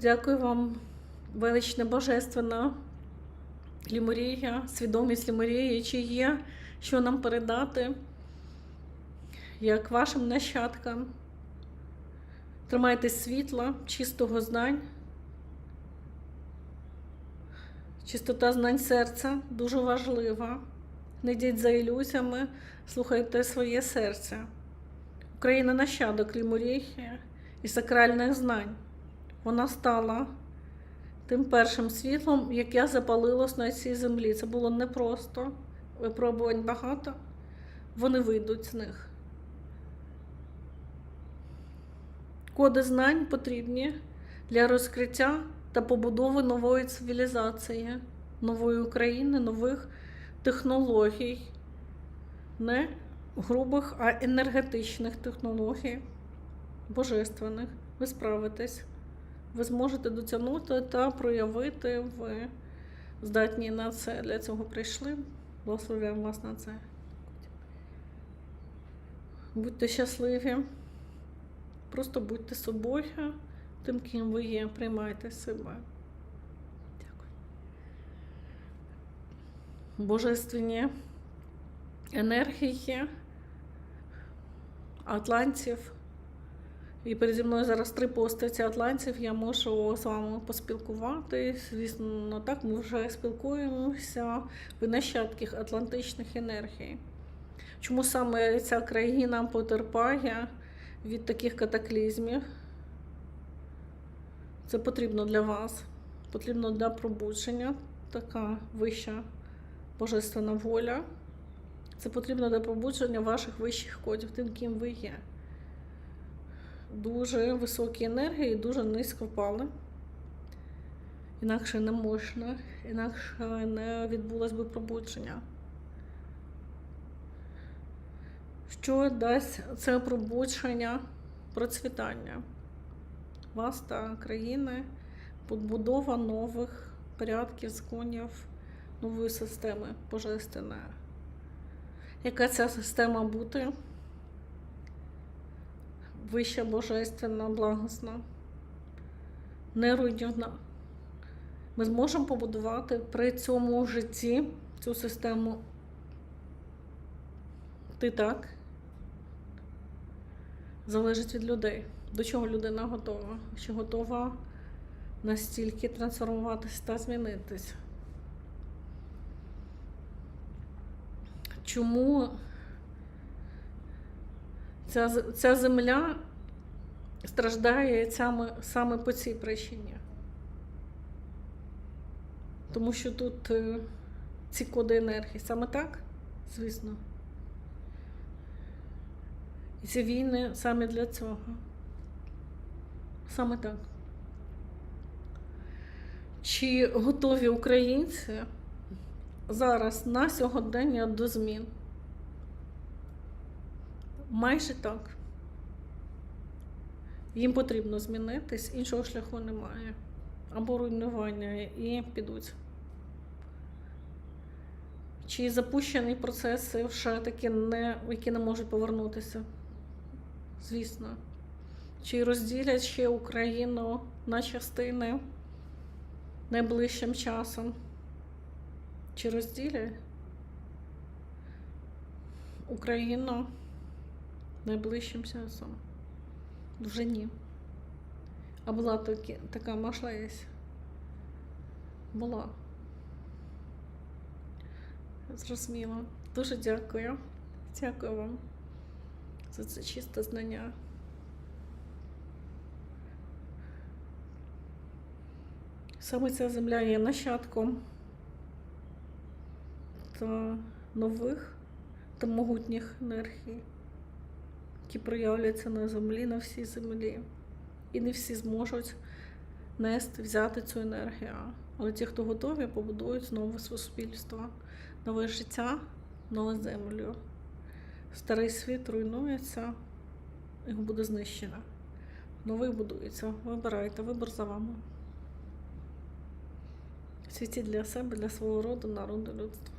Дякую вам, величне божественна Лімурія, свідомість Лімурії, чи є, що нам передати, як вашим нащадкам. Тримайтесь світла, чистого знань. Чистота знань серця дуже важлива. Не йдіть за ілюзіями, слухайте своє серце. Україна нащадок Лімурії і сакральних знань. Вона стала тим першим світлом, яке запалилось на цій землі. Це було непросто, випробувань багато. Вони вийдуть з них. Коди знань потрібні для розкриття та побудови нової цивілізації, нової України, нових технологій, не грубих, а енергетичних технологій, божественних. Ви справитесь. Ви зможете дотягнути та проявити, ви здатні на це. Для цього прийшли. Благословляємо вас на це. Будьте щасливі. Просто будьте собою, тим, ким ви є, приймайте себе. Дякую. Божественні енергії атлантів. І переді мною зараз три постаті атлантів. Я можу з вами поспілкуватись. Звісно, так ми вже спілкуємося. Ви нащадки атлантичних енергій. Чому саме ця країна потерпає від таких катаклізмів? Це потрібно для вас, потрібно для пробудження, така вища божественна воля. Це потрібно для пробудження ваших вищих кодів, тим, ким ви є дуже високі енергії, і дуже низько впали. Інакше не можна, інакше не відбулось би пробудження. Що дасть це пробудження процвітання вас та країни, побудова нових порядків, законів, нової системи божественної. Яка ця система буде? Вища божественна, благосна, неруйнівна. Ми зможемо побудувати при цьому житті цю систему. Ти так? Залежить від людей. До чого людина готова? Чи готова настільки трансформуватися та змінитись? Чому Ця, ця земля страждає саме, саме по цій причині. Тому що тут е, ці коди енергії. Саме так, звісно. І ці війни саме для цього. Саме так. Чи готові українці зараз на сьогодення до змін? Майже так. Їм потрібно змінитись, іншого шляху немає. Або руйнування і підуть. Чи запущені процеси вже такі, не, які не можуть повернутися? Звісно. Чи розділять ще Україну на частини найближчим часом? Чи розділять Україну? Найближчим часом. Вже ні. А була такі, така можливість. Була. Зрозуміло. Дуже дякую. Дякую вам за це чисте знання. Саме ця земля є нащадком та нових та могутніх енергій які проявляться на землі, на всій землі. І не всі зможуть нести, взяти цю енергію. Але ті, хто готові, побудують нове суспільство, нове життя, нову землю. Старий світ руйнується, його буде знищено. Новий будується. Вибирайте, вибір за вами. Світіть для себе, для свого роду, народу, людства.